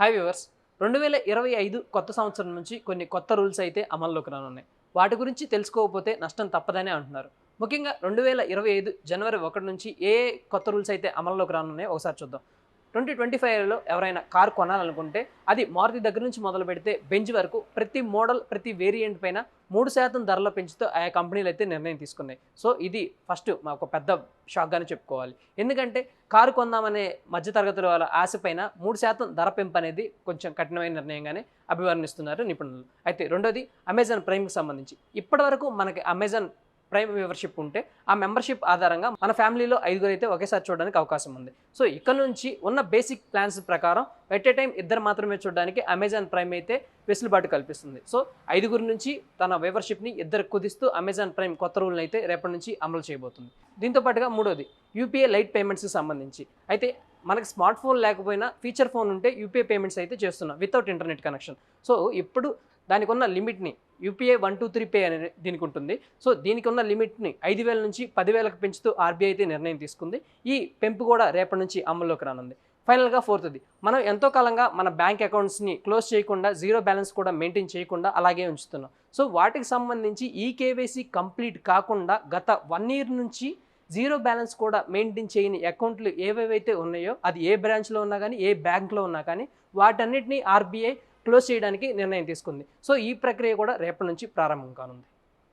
Hi viewers రెండు వేల ఇరవై ఐదు కొత్త సంవత్సరం నుంచి కొన్ని కొత్త రూల్స్ అయితే అమల్లోకి రానున్నాయి. వాటి గురించి తెలుసుకోకపోతే నష్టం తప్పదనే అంటున్నారు. ముఖ్యంగా రెండు వేల ఇరవై ఐదు జనవరి ఒకటి నుంచి ఏ కొత్త రూల్స్ అయితే అమల్లోకి రానున్నాయో ఒకసారి చూద్దాం. ట్వంటీ ట్వంటీ ఫైవ్లో ఎవరైనా కారు కొనాలనుకుంటే అది మారుతి దగ్గర నుంచి మొదలు పెడితే బెంచ్ వరకు ప్రతి మోడల్ ప్రతి వేరియంట్ పైన మూడు శాతం ధరలో పెంచుతూ ఆయా కంపెనీలు అయితే నిర్ణయం తీసుకున్నాయి. సో ఇది ఫస్ట్ మాకు పెద్ద షాక్గానే చెప్పుకోవాలి. ఎందుకంటే కారు కొందామనే మధ్యతరగతుల వాళ్ళ ఆశ పైన మూడు శాతం ధర పెంపు అనేది కొంచెం కఠినమైన నిర్ణయంగానే అభివర్ణిస్తున్నారు నిపుణులు. అయితే రెండోది అమెజాన్ ప్రైమ్కి సంబంధించి. ఇప్పటివరకు మనకి అమెజాన్ ప్రైమ్ మెంబర్షిప్ ఉంటే ఆ మెంబర్షిప్ ఆధారంగా మన ఫ్యామిలీలో ఐదుగురు అయితే ఒకేసారి చూడడానికి అవకాశం ఉంది. సో ఇక్కడ నుంచి ఉన్న బేసిక్ ప్లాన్స్ ప్రకారం ఎట్ ఏ టైం ఇద్దరు మాత్రమే చూడడానికి అమెజాన్ ప్రైమ్ అయితే వెసులుబాటు కల్పిస్తుంది. సో ఐదుగురు నుంచి తన వేవర్షిప్ని ఇద్దరు కుదిస్తూ అమెజాన్ ప్రైమ్ కొత్త రూల్ని అయితే రేపటి నుంచి అమలు చేయబోతుంది. దీంతో పాటుగా మూడోది యూపీఐ లైట్ పేమెంట్స్కి సంబంధించి. అయితే మనకి స్మార్ట్ ఫోన్ లేకపోయినా ఫీచర్ ఫోన్ ఉంటే యూపీఐ పేమెంట్స్ అయితే చేస్తున్నాం వితౌట్ ఇంటర్నెట్ కనెక్షన్. సో ఇప్పుడు దానికి ఉన్న లిమిట్ని UPI one two three pay అనేది దీనికి ఉంటుంది. సో దీనికి ఉన్న లిమిట్ని ఐదు వేల నుంచి పదివేలకు పెంచుతూ ఆర్బీఐ అయితే నిర్ణయం తీసుకుంది. ఈ పెంపు కూడా రేపటి నుంచి అమల్లోకి రానుంది. ఫైనల్గా ఫోర్త్ది మనం ఎంతో కాలంగా మన బ్యాంక్ అకౌంట్స్ని క్లోజ్ చేయకుండా జీరో బ్యాలెన్స్ కూడా మెయింటైన్ చేయకుండా అలాగే ఉంచుతున్నాం. సో వాటికి సంబంధించి ఈ కేవైసీ కంప్లీట్ కాకుండా గత వన్ ఇయర్ నుంచి జీరో బ్యాలెన్స్ కూడా మెయింటైన్ చేయని అకౌంట్లు ఏవేవైతే ఉన్నాయో అది ఏ బ్రాంచ్లో ఉన్నా కానీ ఏ బ్యాంక్లో ఉన్నా కానీ వాటన్నిటిని ఆర్బీఐ క్లోజ్ చేయడానికి నిర్ణయం తీసుకుంది. సో ఈ ప్రక్రియ కూడా రేపటి నుంచి ప్రారంభం కానుంది.